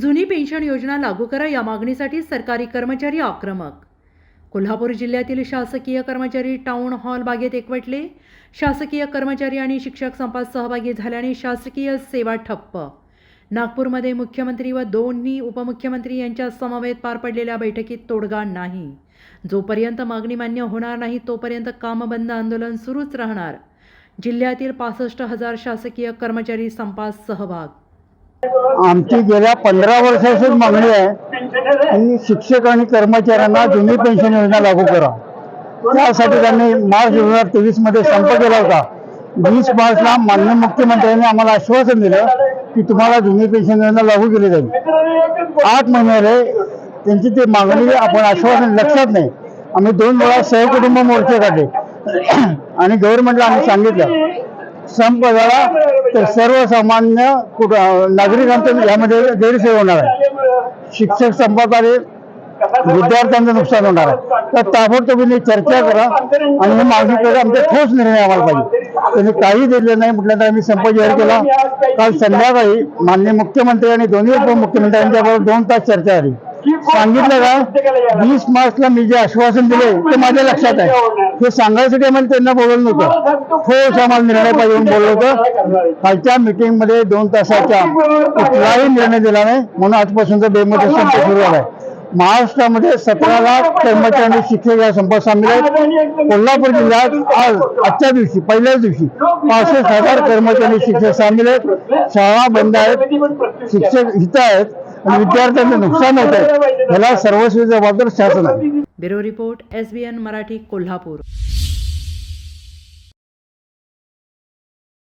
जुनी पेन्शन योजना लागू करा या मागणीसाठी सरकारी कर्मचारी आक्रमक. कोल्हापूर जिल्ह्यातील शासकीय कर्मचारी टाऊन हॉल बागेत एकवटले. शासकीय कर्मचारी आणि शिक्षक संपात सहभागी झाल्याने शासकीय सेवा ठप्प. नागपूरमध्ये मुख्यमंत्री व दोन्ही उपमुख्यमंत्री यांच्या समवेत पार पडलेल्या बैठकीत तोडगा नाही. जोपर्यंत मागणी मान्य होणार नाही तोपर्यंत कामबंद आंदोलन सुरूच राहणार. जिल्ह्यातील पासष्ट हजार शासकीय कर्मचारी संपात सहभाग आमची गेल्या पंधरा वर्षाचीच मागणी आहे की शिक्षक आणि कर्मचाऱ्यांना जुनी पेन्शन योजना लागू करा. त्यासाठी त्यांनी मार्च दोन हजार तेवीसमध्ये संप केला होता. वीस मार्चला मान्य मुख्यमंत्र्यांनी आम्हाला आश्वासन दिलं की तुम्हाला जुनी पेन्शन योजना लागू केली जाईल. आठ महिन्याला त्यांची ती मागणी आपण आश्वासन लक्षात नाही. आम्ही दोन वेळा सहकुटुंब मोर्चे काढले. आणि गव्हर्नमेंटला आम्ही सांगितलं संप झाला तर सर्वसामान्य कुठ नागरिकांचं यामध्ये गैरसोय होणार आहे. शिक्षक संपात आले विद्यार्थ्यांचं नुकसान होणार आहे. तर ताबडतोब चर्चा करा आणि ही मागणी करा आमचा ठोस निर्णय आम्हाला पाहिजे. त्यांनी काही दिले नाही म्हटल्यानंतर आम्ही संप जाहीर केला. काल संध्याकाळी माननीय मुख्यमंत्री आणि दोन्ही उपमुख्यमंत्र्यांच्याबरोबर दोन तास चर्चा झाली. सांगितलं का? वीस मार्चला मी जे आश्वासन दिले ते माझ्या लक्षात आहे. हे सांगायसाठी आम्हाला त्यांना बोलवलं नव्हतं. ठोस आम्हाला निर्णय पाहिजे बोललं बोललो होतं. कालच्या मिटिंगमध्ये दोन तासाच्या कुठलाही निर्णय दिला नाही म्हणून आजपासूनचा बेमत संप सुरू झालाय. महाराष्ट्रामध्ये सतरा लाख कर्मचारी शिक्षक या संपात सामील आहेत. कोल्हापूर जिल्ह्यात आज आजच्या दिवशी पहिल्याच दिवशी पासष्ट हजार कर्मचारी शिक्षक सामील आहेत. शाळा बंद आहेत. शिक्षक हित आहेत. आणि विद्यार्थ्यांचं नुकसान होत आहे याला सर्वस्वी जबाबदार शासन आहे. Bureau report S B N Marathi Kolhapur.